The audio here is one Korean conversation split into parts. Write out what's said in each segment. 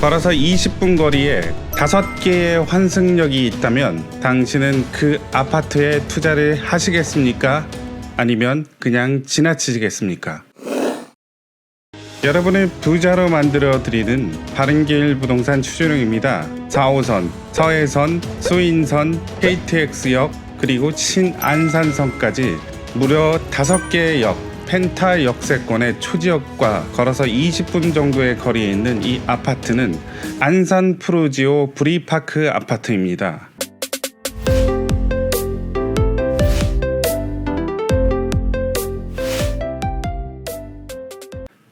걸어서 20분 거리에 5개의 환승역이 있다면 당신은 그 아파트에 투자를 하시겠습니까? 아니면 그냥 지나치시겠습니까? 여러분을 부자로 만들어 드리는 바른길 부동산 추진웅입니다. 4호선, 서해선, 수인선, KTX역 그리고 신안산선까지 무려 5개의 역 펜타 역세권의 초지역과 걸어서 20분 정도의 거리에 있는 이 아파트는 안산 프로지오 브리파크 아파트입니다.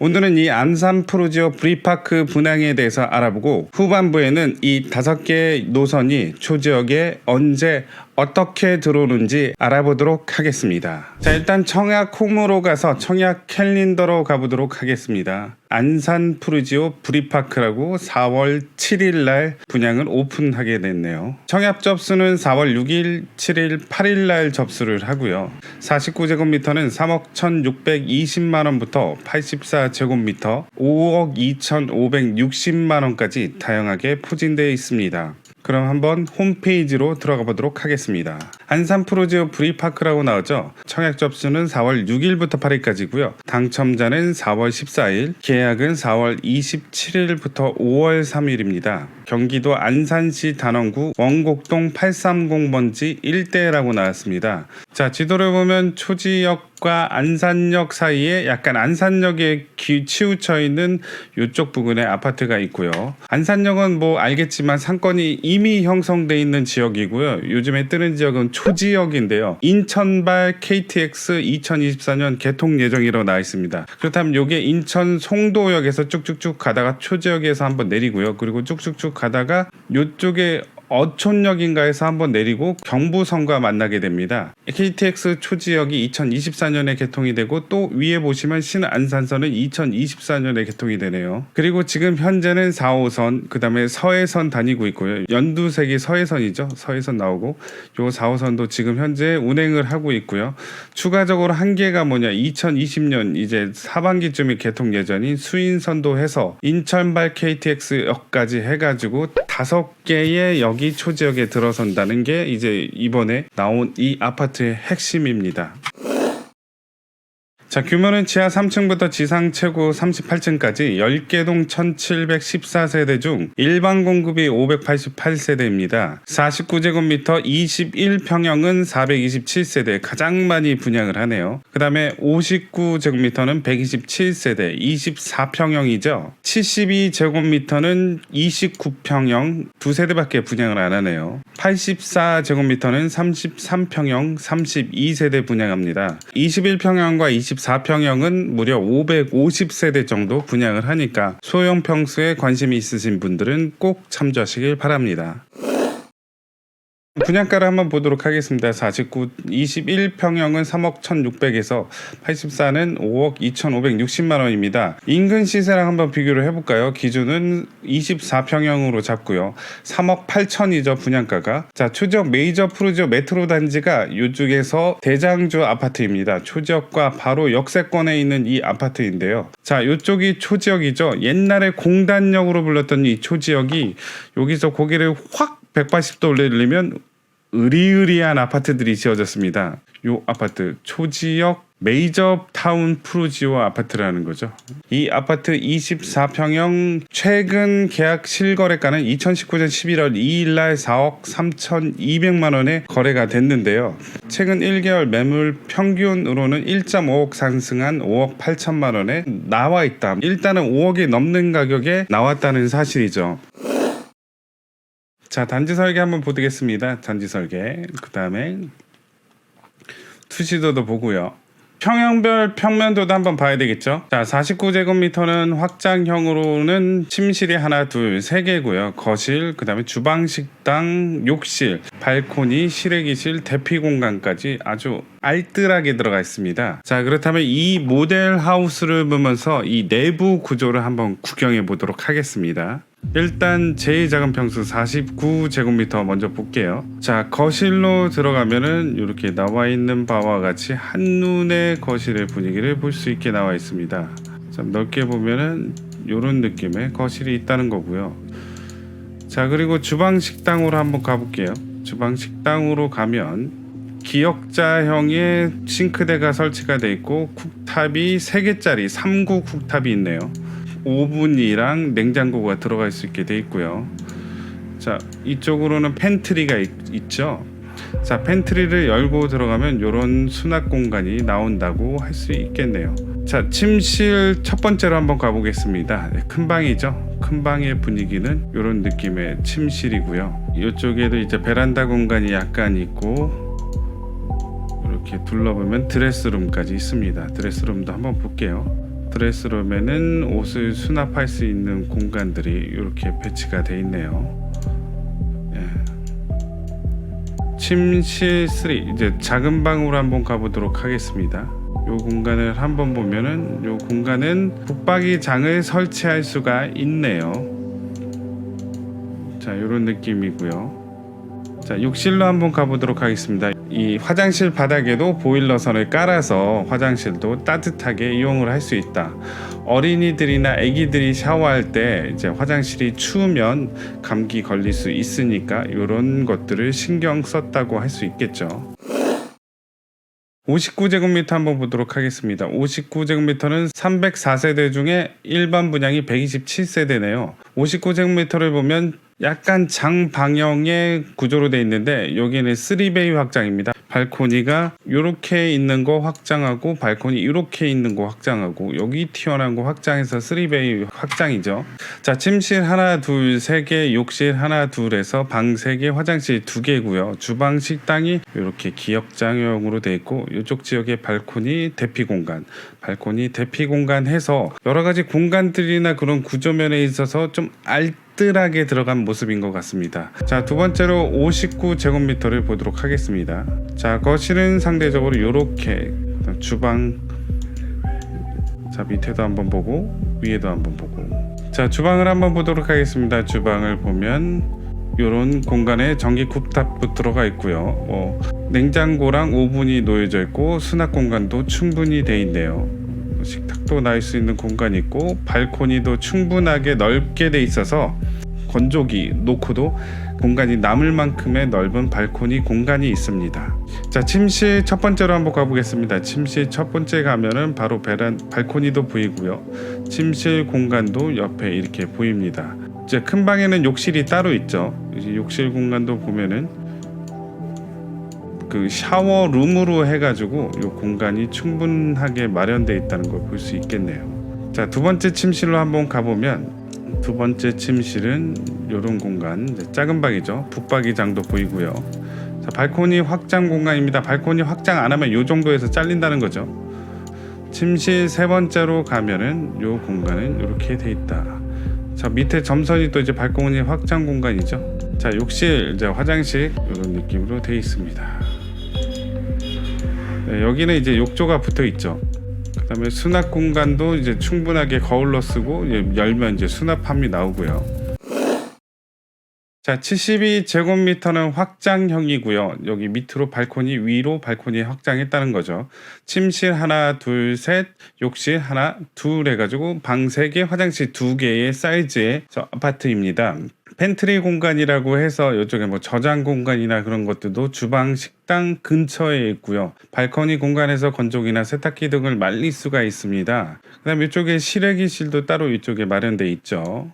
오늘은 이 안산 프로지오 브리파크 분양에 대해서 알아보고 후반부에는 이 다섯 개의 노선이 초지역에 언제 어떻게 들어오는지 알아보도록 하겠습니다. 자, 일단 청약 홈으로 가서 청약 캘린더로 가보도록 하겠습니다. 안산 프루지오 브리파크라고 4월 7일 날 분양을 오픈하게 됐네요. 청약 접수는 4월 6일, 7일, 8일 날 접수를 하고요. 49제곱미터는 3억 1,620만 원부터 84제곱미터 5억 2,560만 원까지 다양하게 포진되어 있습니다. 그럼 한번 홈페이지로 들어가 보도록 하겠습니다. 안산 프로지오 브리파크라고 나오죠. 청약 접수는 4월 6일부터 8일까지고요. 당첨자는 4월 14일, 계약은 4월 27일부터 5월 3일입니다. 경기도 안산시 단원구 원곡동 830번지 일대라고 나왔습니다. 자, 지도를 보면 초지역 과 안산역 사이에 약간 안산역에 기- 치우쳐 있는 이쪽 부근에 아파트가 있고요. 안산역은 뭐 알겠지만 상권이 이미 형성돼 있는 지역이고요. 요즘에 뜨는 지역은 초지역인데요. 인천발 KTX 2024년 개통 예정이라고 나와 있습니다. 그렇다면 요게 인천 송도역에서 쭉쭉쭉 가다가 초지역에서 한번 내리고요. 그리고 쭉쭉쭉 가다가 요쪽에 어촌역인가에서 한번 내리고 경부선과 만나게 됩니다. KTX 초지역이 2024년에 개통이 되고 또 위에 보시면 신안산선은 2024년에 개통이 되네요. 그리고 지금 현재는 4호선, 그 다음에 서해선 다니고 있고요. 연두색이 서해선이죠. 서해선 나오고 요 4호선도 지금 현재 운행을 하고 있고요. 추가적으로 한 개가 뭐냐 2020년 이제 하반기쯤에 개통 예정인 수인선도 해서 인천발 KTX역까지 해가지고 다섯 개의 역이 초지역에 들어선다는 게 이제 이번에 나온 이 아파트의 핵심입니다. 자, 규모는 지하 3층부터 지상 최고 38층까지 10개 동 1714세대 중 일반 공급이 588세대입니다. 49제곱미터 21평형은 427세대 가장 많이 분양을 하네요. 그 다음에 59제곱미터는 127세대 24평형이죠. 72제곱미터는 29평형 두 세대밖에 분양을 안 하네요. 84제곱미터는 33평형 32세대 분양합니다. 21평형과 24 평형은 무려 550세대 정도 분양을 하니까 소형 평수에 관심이 있으신 분들은 꼭 참조하시길 바랍니다. 분양가를 한번 보도록 하겠습니다. 49, 21평형은 3억 1,600에서 84는 5억 2,560만 원입니다. 인근 시세랑 한번 비교를 해볼까요? 기준은 24평형으로 잡고요. 3억 8천이죠 분양가가. 자 초지역 메이저 프로지오 메트로 단지가 이쪽에서 대장주 아파트입니다. 초지역과 바로 역세권에 있는 이 아파트인데요. 자 이쪽이 초지역이죠. 옛날에 공단역으로 불렀던 이 초지역이 여기서 고개를 확 180도 올리면 으리으리한 아파트들이 지어졌습니다. 요 아파트 초지역 메이저 타운 프로지오 아파트라는 거죠. 이 아파트 24평형 최근 계약 실거래가는 2019년 11월 2일 날 4억 3,200만 원에 거래가 됐는데요. 최근 1개월 매물 평균으로는 1.5억 상승한 5억 8천만 원에 나와 있다. 일단은 5억이 넘는 가격에 나왔다는 사실이죠. 자 단지 설계 한번 보겠습니다. 단지 설계 그 다음에 투시도도 보고요. 평형별 평면도도 한번 봐야 되겠죠. 자, 49제곱미터는 확장형으로는 침실이 하나, 둘, 세 개고요. 거실, 그다음에 주방, 식당, 욕실, 발코니, 실외기실, 대피 공간까지 아주 알뜰하게 들어가 있습니다. 자, 그렇다면 이 모델 하우스를 보면서 이 내부 구조를 한번 구경해 보도록 하겠습니다. 일단 제일 작은 평수 49제곱미터 먼저 볼게요. 자, 거실로 들어가면은 이렇게 나와 있는 바와 같이 한눈에 거실의 분위기를 볼 수 있게 나와 있습니다. 좀 넓게 보면은 이런 느낌의 거실이 있다는 거고요. 자 그리고 주방 식당으로 한번 가볼게요. 주방 식당으로 가면 기역자형의 싱크대가 설치가 돼 있고 쿡탑이 3개짜리 3구 쿡탑이 있네요. 오븐이랑 냉장고가 들어갈 수 있게 돼 있고요. 자 이쪽으로는 팬트리가 있, 있죠. 자 팬트리를 열고 들어가면 이런 수납 공간이 나온다고 할 수 있겠네요. 자 침실 첫 번째로 한번 가보겠습니다. 네, 큰 방이죠. 큰 방의 분위기는 이런 느낌의 침실이고요. 이쪽에도 이제 베란다 공간이 약간 있고 이렇게 둘러보면 드레스룸까지 있습니다. 드레스룸도 한번 볼게요. 드레스룸에는 옷을 수납할 수 있는 공간들이 이렇게 배치가 돼 있네요. 예. 침실 3 이제 작은 방으로 한번 가보도록 하겠습니다. 요 공간을 한번 보면은 요 공간은 붙박이장을 설치할 수가 있네요. 자, 이런 느낌이고요. 자, 욕실로 한번 가보도록 하겠습니다. 이 화장실 바닥에도 보일러선을 깔아서 화장실도 따뜻하게 이용을 할 수 있다. 어린이들이나 아기들이 샤워할 때 이제 화장실이 추우면 감기 걸릴 수 있으니까 이런 것들을 신경 썼다고 할 수 있겠죠. 59제곱미터 한번 보도록 하겠습니다. 59제곱미터는 304세대 중에 일반 분양이 127세대네요. 59제곱미터를 보면 약간 장 방형의 구조로 되어 있는데 여기는 3베이 확장입니다. 발코니가 이렇게 있는 거 확장하고 발코니 이렇게 있는 거 확장하고 여기 튀어나온 거 확장해서 3베이 확장이죠. 자 침실 하나 둘 세 개 욕실 하나 둘에서 방 세 개 화장실 두 개고요. 주방 식당이 이렇게 기역장형으로 되어 있고 이쪽 지역에 발코니 대피 공간 발코니 대피 공간 해서 여러 가지 공간들이나 그런 구조면에 있어서 좀 알 뜰하게 들어간 모습인 것 같습니다. 자, 두 번째로 59제곱미터를 보도록 하겠습니다. 자, 거실은 상대적으로 이렇게 주방 자, 밑에도 한번 보고 위에도 한번 보고 자, 주방을 한번 보도록 하겠습니다. 주방을 보면 이런 공간에 전기 굽탑도 들어가 있고요. 뭐 냉장고랑 오븐이 놓여져 있고 수납 공간도 충분히 돼 있네요. 식탁도 날 수 있는 공간이 있고 발코니도 충분하게 넓게 돼 있어서 건조기 놓고도 공간이 남을 만큼의 넓은 발코니 공간이 있습니다. 자, 침실 첫 번째로 한번 가보겠습니다. 침실 첫 번째 가면은 바로 베란 발코니도 보이고요. 침실 공간도 옆에 이렇게 보입니다. 이제 큰 방에는 욕실이 따로 있죠. 욕실 공간도 보면은 그 샤워룸으로 해가지고 이 공간이 충분하게 마련되어 있다는 걸 볼 수 있겠네요. 자, 두 번째 침실로 한번 가보면 두 번째 침실은 이런 공간, 작은 방이죠. 북박이장도 보이고요. 자, 발코니 확장 공간입니다. 발코니 확장 안 하면 이 정도에서 잘린다는 거죠. 침실 세 번째로 가면은 이 공간은 이렇게 돼 있다. 자 밑에 점선이 또 이제 발코니 확장 공간이죠. 자 욕실 이제 화장실 이런 느낌으로 돼 있습니다. 네, 여기는 이제 욕조가 붙어 있죠. 그다음에 수납 공간도 이제 충분하게 거울로 쓰고 열면 이제 수납함이 나오고요. 자, 72제곱미터는 확장형이고요. 여기 밑으로 발코니, 위로 발코니 확장했다는 거죠. 침실 하나, 둘, 셋, 욕실 하나, 둘 해가지고 방세 개, 화장실 두 개의 사이즈의 저 아파트입니다. 팬트리 공간이라고 해서 이쪽에 뭐 저장 공간이나 그런 것들도 주방, 식당 근처에 있고요. 발코니 공간에서 건조기나 세탁기 등을 말릴 수가 있습니다. 그다음 이쪽에 실외기실도 따로 이쪽에 마련돼 있죠.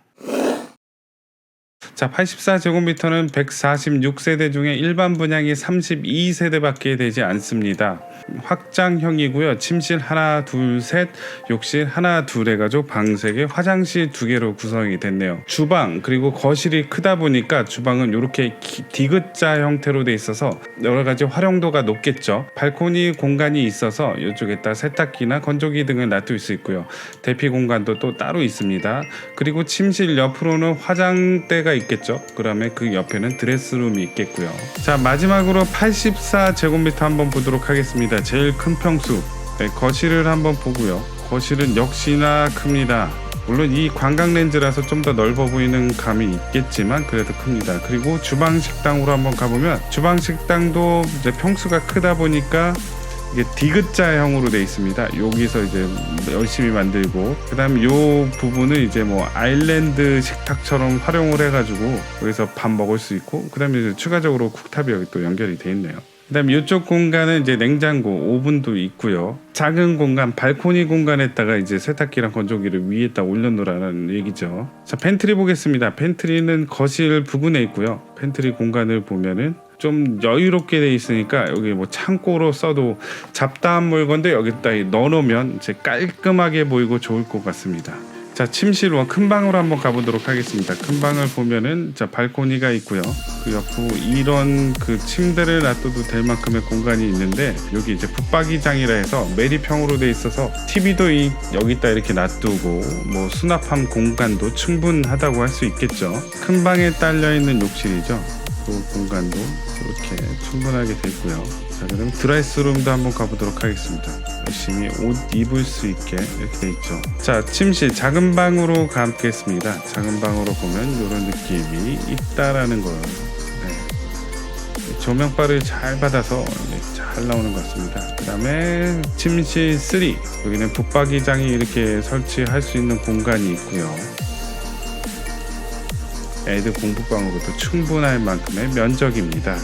자, 84제곱미터는 146세대 중에 일반 분양이 32세대밖에 되지 않습니다. 확장형이고요. 침실 하나, 둘, 셋, 욕실 하나, 둘 해가지고 방 세 개, 화장실 두 개로 구성이 됐네요. 주방 그리고 거실이 크다 보니까 주방은 이렇게 디귿자 형태로 돼 있어서 여러 가지 활용도가 높겠죠. 발코니 공간이 있어서 이쪽에다 세탁기나 건조기 등을 놔둘 수 있고요. 대피 공간도 또 따로 있습니다. 그리고 침실 옆으로는 화장대가 있 겠죠. 그 다음에 그 옆에는 드레스룸이 있겠고요. 자 마지막으로 84제곱미터 한번 보도록 하겠습니다. 제일 큰 평수 네, 거실을 한번 보고요. 거실은 역시나 큽니다. 물론 이 관광 렌즈라서 좀 더 넓어 보이는 감이 있겠지만 그래도 큽니다. 그리고 주방 식당으로 한번 가보면 주방 식당도 평수가 크다 보니까 이게 디귿자형으로 돼 있습니다. 여기서 이제 열심히 만들고 그다음 요 부분은 이제 뭐 아일랜드 식탁처럼 활용을 해가지고 여기서 밥 먹을 수 있고 그다음에 이제 추가적으로 쿡탑이 여기 또 연결이 돼 있네요. 그다음 이쪽 공간은 이제 냉장고, 오븐도 있고요. 작은 공간, 발코니 공간에다가 이제 세탁기랑 건조기를 위에다 올려놓으라는 얘기죠. 자, 팬트리 보겠습니다. 팬트리는 거실 부분에 있고요. 팬트리 공간을 보면은 좀 여유롭게 돼 있으니까 여기 뭐 창고로 써도 잡다한 물건도 여기다 넣어놓으면 이제 깔끔하게 보이고 좋을 것 같습니다. 자 침실로 큰 방으로 한번 가보도록 하겠습니다. 큰 방을 보면은 자 발코니가 있고요. 그 옆으로 이런 그 침대를 놔둬도 될 만큼의 공간이 있는데 여기 이제 붙박이장이라 해서 메리평으로 돼 있어서 TV도 이, 여기다 이렇게 놔두고 뭐 수납함 공간도 충분하다고 할 수 있겠죠. 큰 방에 딸려 있는 욕실이죠. 그 공간도 이렇게 충분하게 돼 있고요. 자 그럼 드레스룸도 한번 가보도록 하겠습니다. 열심히 옷 입을 수 있게 이렇게 돼 있죠. 자 침실 작은 방으로 가겠습니다. 작은 방으로 보면 이런 느낌이 있다라는 거예요. 네. 조명바를 잘 받아서 잘 나오는 것 같습니다. 그 다음에 침실 3 여기는 붙박이장이 이렇게 설치할 수 있는 공간이 있고요. 애들 공부방으로도 충분할 만큼의 면적입니다.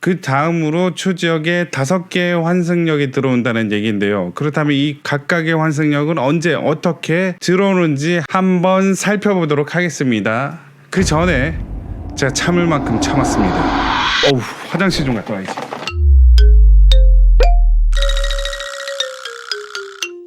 그 다음으로 초지역에 다섯 개의 환승역이 들어온다는 얘기인데요. 그렇다면 이 각각의 환승역은 언제 어떻게 들어오는지 한번 살펴보도록 하겠습니다. 그 전에 제가 참을 만큼 참았습니다. 어우 화장실 좀 갔다 와야지.